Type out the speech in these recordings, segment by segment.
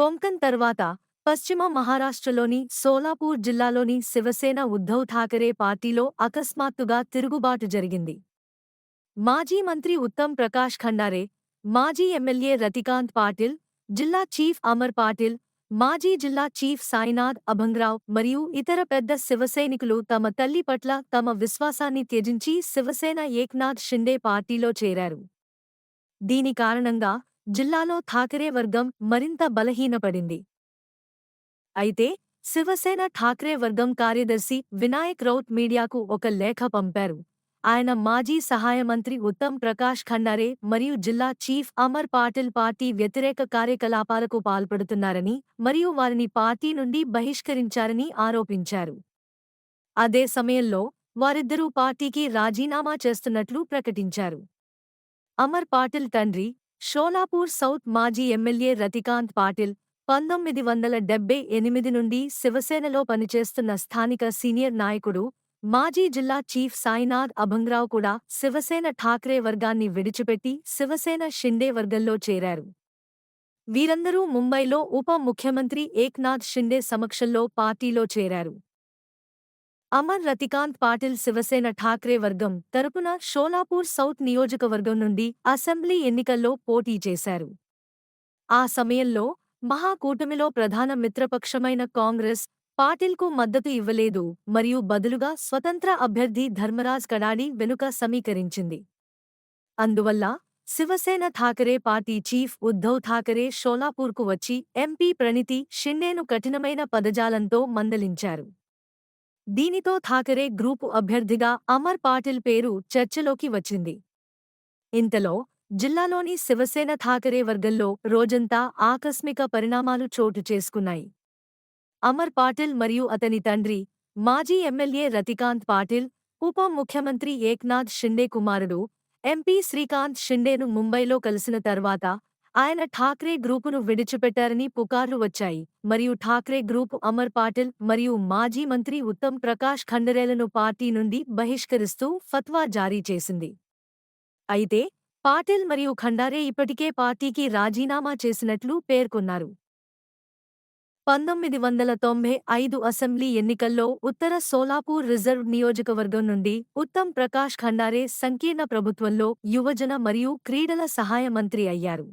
కొంకన్ తర్వాత పశ్చిమ మహారాష్ట్రలోని సోలాపూర్ జిల్లాలోని శివసేన ఉద్ధవ్ ఠాకరే పార్టీలో అకస్మాత్తుగా తిరుగుబాటు జరిగింది. మాజీ మంత్రి ఉత్తమ్ ప్రకాష్ ఖండారే మాజీ ఎమ్మెల్యే రతికాంత్ పాటిల్ జిల్లా చీఫ్ అమర్ పాటిల్ మాజీ జిల్లా చీఫ్ సాయినాథ్ అభంగ్రావ్ మరియు ఇతర పెద్ద శివసైనికులు తమ తల్లి పట్ల తమ విశ్వాసాన్ని త్యజించి శివసేన ఏక్నాథ్ షిండే పార్టీలో చేరారు. దీని కారణంగా జిల్లాలో ఠాకరే వర్గం మరింత బలహీనపడింది. అయితే శివసేన ఠాక్రే వర్గం కార్యదర్శి వినాయక్ రౌత్ మీడియాకు ఒక లేఖ పంపారు. ఆయన మాజీ సహాయ మంత్రి ఉత్తమ్ ప్రకాష్ ఖండారే మరియు జిల్లా చీఫ్ అమర్ పాటిల్ పార్టీ వ్యతిరేక కార్యకలాపాలకు పాల్పడుతున్నారని మరియు వారిని పార్టీ నుండి బహిష్కరించారని ఆరోపించారు. అదే సమయంలో వారిద్దరూ పార్టీకి రాజీనామా చేస్తున్నట్లు ప్రకటించారు. అమర్ పాటిల్ తండ్రి షోలాపూర్ సౌత్ మాజీ ఎమ్మెల్యే రతికాంత్ పాటిల్ పంతొమ్మిది వందల డెబ్బై ఎనిమిది నుండి శివసేనలో పనిచేస్తున్న స్థానిక సీనియర్ నాయకుడు మాజీ జిల్లా చీఫ్ సాయినాథ్ అభంగ్రావ్ కూడా శివసేన ఠాక్రే వర్గాన్ని విడిచిపెట్టి శివసేన షిండే వర్గంలో చేరారు. వీరందరూ ముంబైలో ఉప ముఖ్యమంత్రి ఏక్నాథ్ షిండే సమక్షంలో పార్టీలో చేరారు. అమర్ రతికాంత్ పాటిల్ శివసేన ఠాక్రే వర్గం తరపున షోలాపూర్ సౌత్ నియోజకవర్గం నుండి అసెంబ్లీ ఎన్నికల్లో పోటీ చేశారు. ఆ సమయంలో మహాకూటమిలో ప్రధాన మిత్రపక్షమైన కాంగ్రెస్ పాటిల్కు మద్దతు ఇవ్వలేదు మరియు బదులుగా స్వతంత్ర అభ్యర్థి ధర్మరాజ్ కడాడి వెనుక సమీకరించింది. అందువల్ల శివసేన ఠాకరే పార్టీ చీఫ్ ఉద్ధవ్ ఠాకరే షోలాపూర్కు వచ్చి ఎంపీ ప్రణితి షిండేను కఠినమైన పదజాలంతో మందలించారు. దీనితో థాకరే గ్రూపు అభ్యర్థిగా అమర్ పాటిల్ పేరు చర్చలోకి వచ్చింది. ఇంతలో జిల్లాలోని శివసేన థాకరే వర్గంలో రోజంతా ఆకస్మిక పరిణామాలు చోటు చేసుకున్నాయి. అమర్ పాటిల్ మరియు అతని తండ్రి మాజీ ఎమ్మెల్యే రతికాంత్ పాటిల్ ఉప ముఖ్యమంత్రి ఏక్నాథ్ షిండే కుమారుడు ఎంపీ శ్రీకాంత్ షిండేను ముంబైలో కలిసిన తర్వాత ఆయన ఠాక్రే గ్రూపును విడిచిపెట్టారని పుకార్లు వచ్చాయి. మరియు ఠాక్రే గ్రూపు అమర్ పాటిల్ మరియు మాజీ మంత్రి ఉత్తమ్ ప్రకాష్ ఖండరేలను పార్టీ నుండి బహిష్కరిస్తూ ఫత్వా జారీ చేసింది. అయితే పాటిల్ మరియు ఖండారే ఇప్పటికే పార్టీకి రాజీనామా చేసినట్లు పేర్కొన్నారు. పంతొమ్మిది వందల తొంభై ఐదు అసెంబ్లీ ఎన్నికల్లో ఉత్తర సోలాపూర్ రిజర్వ్ నియోజకవర్గం నుండి ఉత్తమ్ ప్రకాష్ ఖండారే సంకీర్ణ ప్రభుత్వంలో యువజన మరియు క్రీడల సహాయ మంత్రి అయ్యారు.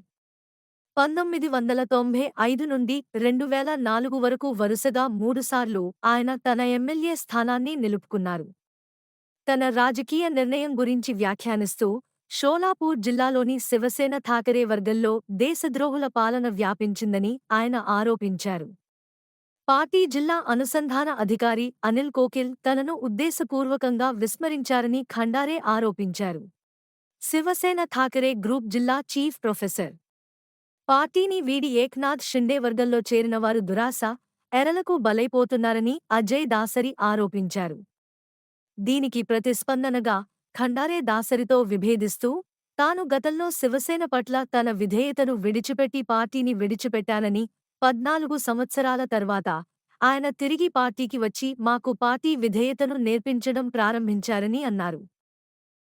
పంతొమ్మిది వందల తొంభై ఐదు నుండి రెండు వేల నాలుగు వరకు వరుసగా మూడుసార్లు ఆయన తన ఎమ్మెల్యే స్థానాన్ని నిలుపుకున్నారు. తన రాజకీయ నిర్ణయం గురించి వ్యాఖ్యానిస్తూ షోలాపూర్ జిల్లాలోని శివసేన థాకరే వర్గంలో దేశద్రోహుల పాలన వ్యాపించిందని ఆయన ఆరోపించారు. పార్టీ జిల్లా అనుసంధాన అధికారి అనిల్ కోకిల్ తనను ఉద్దేశపూర్వకంగా విస్మరించారని ఖండారే ఆరోపించారు. శివసేన థాకరే గ్రూప్ జిల్లా చీఫ్ ప్రొఫెసర్ పార్టీని వీడి ఏక్నాథ్ షిండే వర్గంలో చేరినవారు దురాశ ఎరలకు బలైపోతున్నారని అజయ్ దాసరి ఆరోపించారు. దీనికి ప్రతిస్పందనగా ఖండారే దాసరితో విభేదిస్తూ తాను గతంలో శివసేన పట్ల తన విధేయతను విడిచిపెట్టి పార్టీని విడిచిపెట్టానని పద్నాలుగు సంవత్సరాల తర్వాత ఆయన తిరిగి పార్టీకి వచ్చి మాకు పార్టీ విధేయతను నేర్పించడం ప్రారంభించారని అన్నారు.